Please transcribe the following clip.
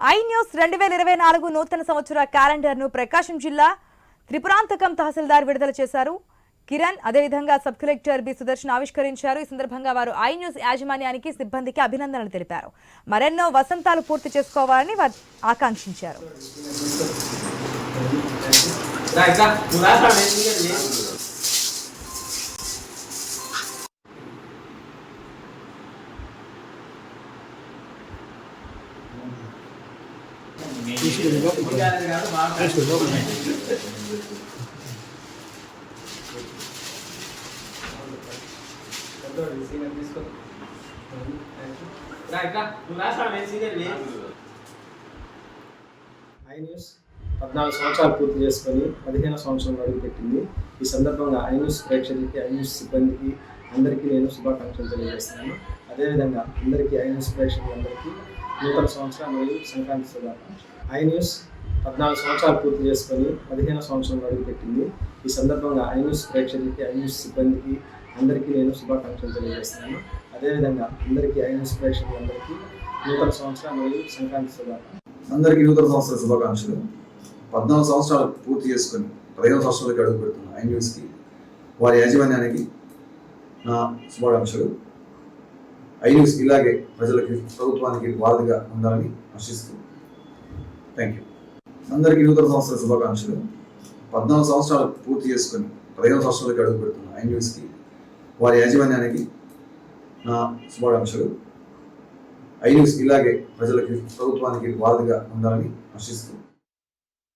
I news రెండు వేల ఇరవై నాలుగు నూతన సంవత్సర క్యాలెండర్ను ప్రకాశం జిల్లా త్రిపురాంతకం తహసీల్దార్ విడుదల చేశారు. కిరణ్ అదేవిధంగా సబ్ కలెక్టర్ బి సుదర్శన్ ఆవిష్కరించారు. ఈ సందర్భంగా వారు ఐ న్యూస్ యాజమాన్యానికి సిబ్బందికి అభినందనలు తెలిపారు. మరెన్నో వసంతాలు పూర్తి చేసుకోవాలని వారు ఆకాంక్షించారు. ఐన్యూస్ పద్నాలుగు సంవత్సరాలు పూర్తి చేసుకొని పదిహేను సంవత్సరంలో అడుగుపెట్టింది ఈ సందర్భంగా ఐన్యూస్ ప్రేక్షకులకి ఐన్యూస్ సిబ్బందికి అందరికీ నేను శుభాకాంక్షలు తెలియజేస్తున్నాను. అదేవిధంగా అందరికీ ఐన్యూస్ ప్రేక్షకులందరికీ నూతన సంవత్సరం మరియు సంక్రాంతి శుభాకాంక్షలు. ఐ న్యూస్ పద్నాలుగు సంవత్సరాలు పూర్తి చేసుకొని పదిహేను సంవత్సరంలో అడుగుపెట్టింది ఈ సందర్భంగా ఐ న్యూస్ ప్రేక్షకులకి ఐ న్యూస్ సిబ్బందికి అందరికీ నేను శుభాకాంక్షలు తెలియజేస్తున్నాను. అదేవిధంగా అందరికీ ఐ న్యూస్ ప్రేక్షకులందరికీ నూతన సంవత్సరం మరియు సంక్రాంతి శుభాకాంక్షలు. అందరికీ నూతన సంవత్సర శుభాకాంక్షలు. పద్నాలుగు సంవత్సరాలు పూర్తి చేసుకొని పదిహేను సంవత్సరాలకి అడుగు పెడుతున్న ఐ న్యూస్కి వారి యాజమాన్యానికి నా శుభాకాంక్షలు. ఐన్యూస్ ఇలాగే ప్రజలకి ప్రభుత్వానికి వారధిగా ఉండాలని ఆశిస్తూ థ్యాంక్ యూ. అందరికీ నూతన సంవత్సర శుభాకాంక్షలు. పద్నాలుగు సంవత్సరాలు పూర్తి చేసుకొని పదిహేను సంవత్సరాలకి అడుగు పెడుతున్న ఐన్యూస్కి వారి యాజమాన్యానికి నా శుభాకాంక్షలు. ఐన్యూస్ ఇలాగే ప్రజలకి ప్రభుత్వానికి వారధిగా ఉండాలని ఆశిస్తూ